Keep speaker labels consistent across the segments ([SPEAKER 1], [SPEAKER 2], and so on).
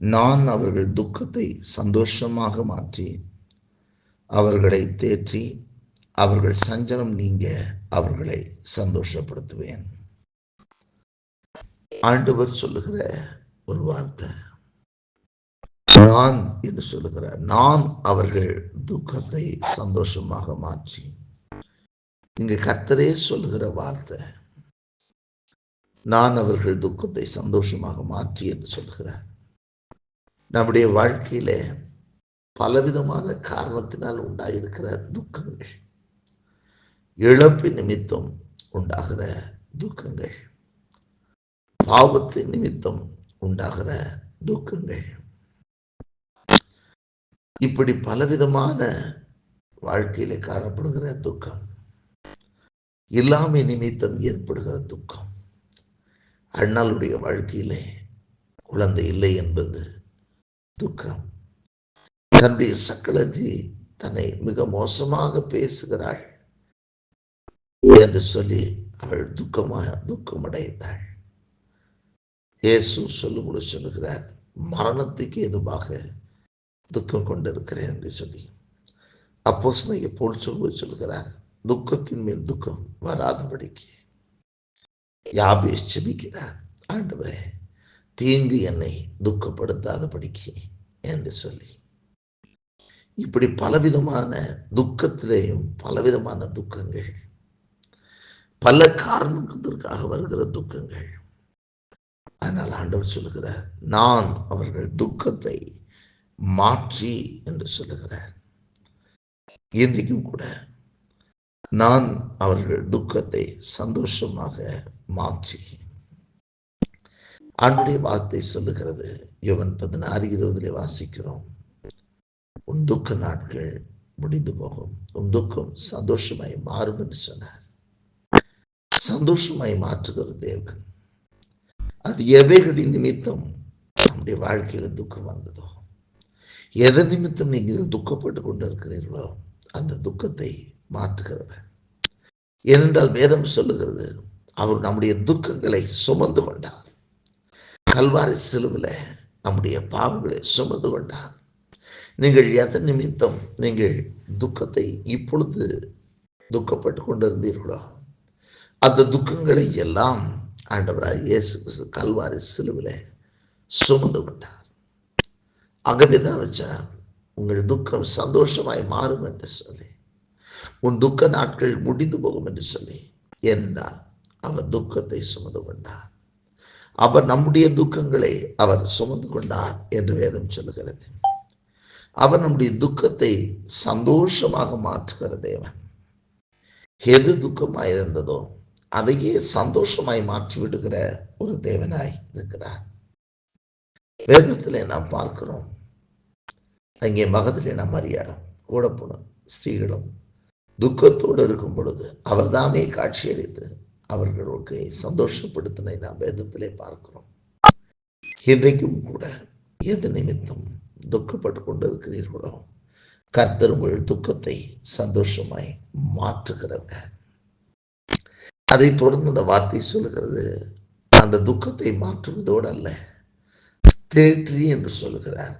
[SPEAKER 1] நான் அவர்கள் துக்கத்தை சந்தோஷமாக மாற்றி அவர்களை தேற்றி அவர்கள் சஞ்சலம் நீங்க அவர்களை சந்தோஷப்படுத்துவேன். ஆண்டவர் சொல்லுகிற ஒரு வார்த்தை. நான் என்று சொல்லுகிறார். நான் அவர்கள் துக்கத்தை சந்தோஷமாக மாற்றி. இங்க கர்த்தரே சொல்லுகிற வார்த்தை. நான் அவர்கள் துக்கத்தை சந்தோஷமாக மாற்றி என்று சொல்லுகிறார். நம்முடைய வாழ்க்கையில பலவிதமான காரணத்தினால் உண்டாகிருக்கிற துக்கங்கள் இழப்பு நிமித்தம் உண்டாகிற துக்கங்கள் பாவத்து நிமித்தம் உண்டாகிற துக்கங்கள். இப்படி பலவிதமான வாழ்க்கையில காணப்படுகிற துக்கம் இல்லாமை நிமித்தம் ஏற்படுகிற துக்கம் அண்ணாளுடைய வாழ்க்கையிலே குழந்தை இல்லை என்பது துக்கம். தன்னுடைய சக்களதி தன்னை மிக மோசமாக பேசுகிறாள் என்று சொல்லி அவள் துக்கமாக துக்கமடைந்தாள். இயேசு சொல்லும்போது சொல்லுகிறார் மரணத்துக்கு எதுவாக துக்கம் கொண்டிருக்கிறேன் என்று சொல்லி. அப்போ போல் சொல்வது சொல்கிறார் துக்கத்தின் மேல் துக்கம் வராதபடிக்கு யாபேஷ் செபிக்கிறார் ஆண்டவரே தீங்கு என்னை துக்கப்படுத்தாதபடிக்கு என்று சொல்லி. இப்படி பலவிதமான துக்கத்திலேயும் பலவிதமான துக்கங்கள். பல காரணத்திற்காக வருகிற துக்கங்கள். ஆனால் ஆண்டவர் சொல்லுகிறார் நான் அவர்கள் துக்கத்தை மாற்றி என்று சொல்லுகிறார். இன்றைக்கும் கூட நான் அவர்கள் துக்கத்தை சந்தோஷமாக மாற்றி ஆண்டுடைய வார்த்தை சொல்லுகிறது. யுவன் பதினாறு இருபதிலே வாசிக்கிறோம். உன் துக்க நாட்கள் முடிந்து போகும். உன் துக்கம் சந்தோஷமாய் மாறும் என்று சொன்னார். சந்தோஷமாய் மாற்றுகிற தேவன். அது எவைகளின் நிமித்தம்? நம்முடைய வாழ்க்கையில துக்கம் வந்ததோ? எதன் நிமித்தம் நீங்கள் துக்கப்பட்டு கொண்டிருக்கிறீர்களோ அந்த துக்கத்தை மாற்றுகிறவன் ஏனென்றால் வேதம் சொல்லுகிறது அவர் நம்முடைய துக்கங்களை சுமந்து கொண்டார். கல்வாரி சிலுவில் நம்முடைய பாவங்களை சுமந்து கொண்டார். நீங்கள் எதன் நிமித்தம் நீங்கள் துக்கத்தை இப்பொழுது துக்கப்பட்டு கொண்டிருந்தீர்களோ அந்த துக்கங்களை எல்லாம் ஆண்டவராக இயேசு கல்வாரி சிலுவில் சுமந்து கொண்டார். ஆகவே தான் வச்சார் உங்கள் துக்கம் சந்தோஷமாய் மாறும் என்று சொல்லி உன் துக்க நாட்கள் முடிந்து போகும் என்று சொல்லி என்றால் அவர் துக்கத்தை சுமந்து கொண்டார். அவர் நம்முடைய துக்கங்களை அவர் சுமந்து கொண்டார் என்று வேதம் சொல்லுகிறது. அவர் நம்முடைய துக்கத்தை சந்தோஷமாக மாற்றுகிற தேவன். எது துக்கமாய் இருந்ததோ அதையே சந்தோஷமாய் மாற்றி விடுகிற ஒரு தேவனாய் இருக்கிறார். வேதத்திலே நாம் பார்க்கிறோம். அங்கே மகத்திலே நாம் அறியாளம் கூட போன ஸ்ரீகளும் துக்கத்தோடு இருக்கும் பொழுது அவர்தாமே காட்சியளித்து அவர்களுக்கு சந்தோஷப்படுத்தினை நாம் வேதத்திலே பார்க்கிறோம். இன்றைக்கும் கூட எது நிமித்தம் துக்கப்பட்டு கொண்டிருக்கிறீர்களோ கர்த்தர் உங்கள் துக்கத்தை சந்தோஷமாய் மாற்றுகிறவர். அதை தொடர்ந்து அந்த வார்த்தை சொல்லுகிறது அந்த துக்கத்தை மாற்றுவதோடு அல்ல தேற்றி என்று சொல்லுகிறார்.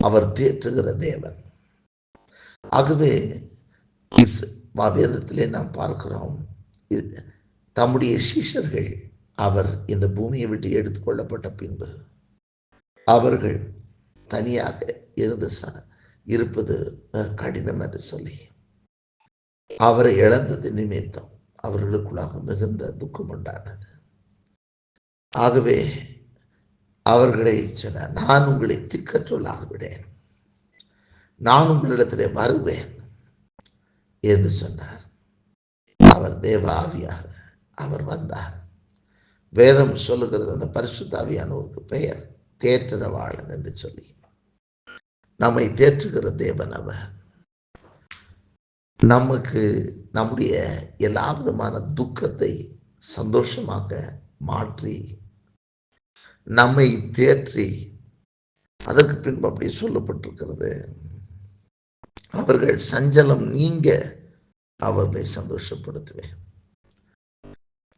[SPEAKER 1] அவர் தேற்றுகிற தேவன். ஆகவே வேதத்திலே நாம் பார்க்கிறோம் தம்முடைய சீஷர்கள் அவர் இந்த பூமியை விட்டு எடுத்துக்கொள்ளப்பட்ட பின்பு அவர்கள் தனியாக இருந்து இருப்பது கடினம் என்று சொல்லி அவரை இழந்தது நிமித்தம் அவர்களுக்குள்ளாக மிகுந்த துக்கம் உண்டானது. ஆகவே அவர்களை சொன்னார் நான் உங்களை திக்கற்றலாக விடேன் நான் உங்களிடத்திலே வருவேன் என்று சொன்னார். அவர் தேவ ஆவியாக அவர் வந்தார். வேதம் சொல்லுகிறது அந்த பரிசுத்தாவியானவருக்கு பெயர் தேற்றரவாளன் என்று சொல்லி. நம்மை தேற்றுகிற தேவன் அவர். நமக்கு நம்முடைய எல்லா விதமான துக்கத்தை சந்தோஷமாக மாற்றி நம்மை தேற்றி அதற்கு பின்பு அப்படி சொல்லப்பட்டிருக்கிறது. அவர்கள் சஞ்சலம் நீங்க அவர்களை சந்தோஷப்படுத்துவேன்.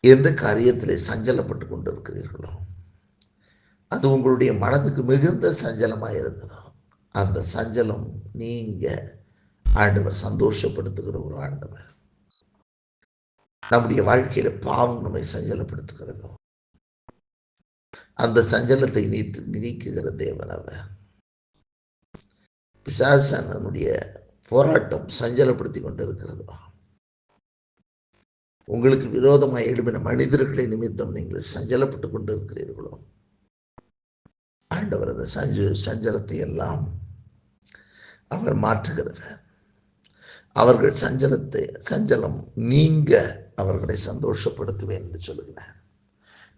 [SPEAKER 1] எந்த காரியத்திலே சஞ்சலப்பட்டு கொண்டு இருக்கிறீர்களோ அது உங்களுடைய மனதுக்கு மிகுந்த சஞ்சலமாக இருந்ததோ. அந்த சஞ்சலம் நீங்க ஆண்டவர் சந்தோஷப்படுத்துகிற ஒரு ஆண்டவர். நம்முடைய வாழ்க்கையில் பாவம் நம்மை சஞ்சலப்படுத்துகிறதோ. அந்த சஞ்சலத்தை நீட்டு நீக்குகிற தேவன் அவர். பிசாசனுடைய போராட்டம் சஞ்சலப்படுத்தி கொண்டிருக்கிறதோ. உங்களுக்கு விரோதமாக எழுப்பின மனிதர்களை நிமித்தம் நீங்கள் சஞ்சலப்பட்டு கொண்டிருக்கிறீர்களோ? ஆண்டவர் அந்த சஞ்ச சஞ்சலத்தை எல்லாம் அவர் மாற்றுகிறவர். அவர்கள் சஞ்சலத்தை சஞ்சலம் நீங்க அவர்களை சந்தோஷப்படுத்துவேன் என்று சொல்லுகிறார்.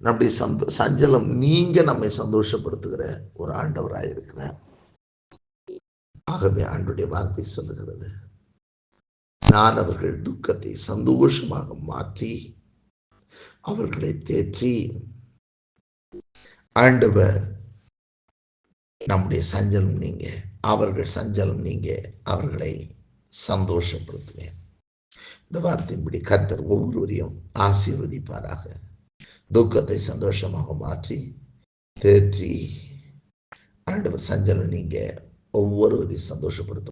[SPEAKER 1] நம்முடைய சந்தோ சஞ்சலம் நீங்க நம்மை சந்தோஷப்படுத்துகிற ஒரு ஆண்டவராக இருக்கிறார் ஆகவே ஆண்டுடைய வார்த்தை சொல்லுகிறது. நான் அவர்கள் துக்கத்தை சந்தோஷமாக மாற்றி அவர்களை தேற்றி ஆண்டவர் நம்முடைய சஞ்சலம் நீங்க அவர்கள் சஞ்சலம் நீங்க அவர்களை சந்தோஷப்படுத்துவேன். இந்த வார்த்தையின்படி கர்த்தர் ஒவ்வொருவரையும் ஆசீர்வதிப்பாராக. துக்கத்தை சந்தோஷமாக மாற்றி தேற்றி ஆண்டவர் சஞ்சலம் நீங்க ஒவ்வொருவரையும் சந்தோஷப்படுத்தும்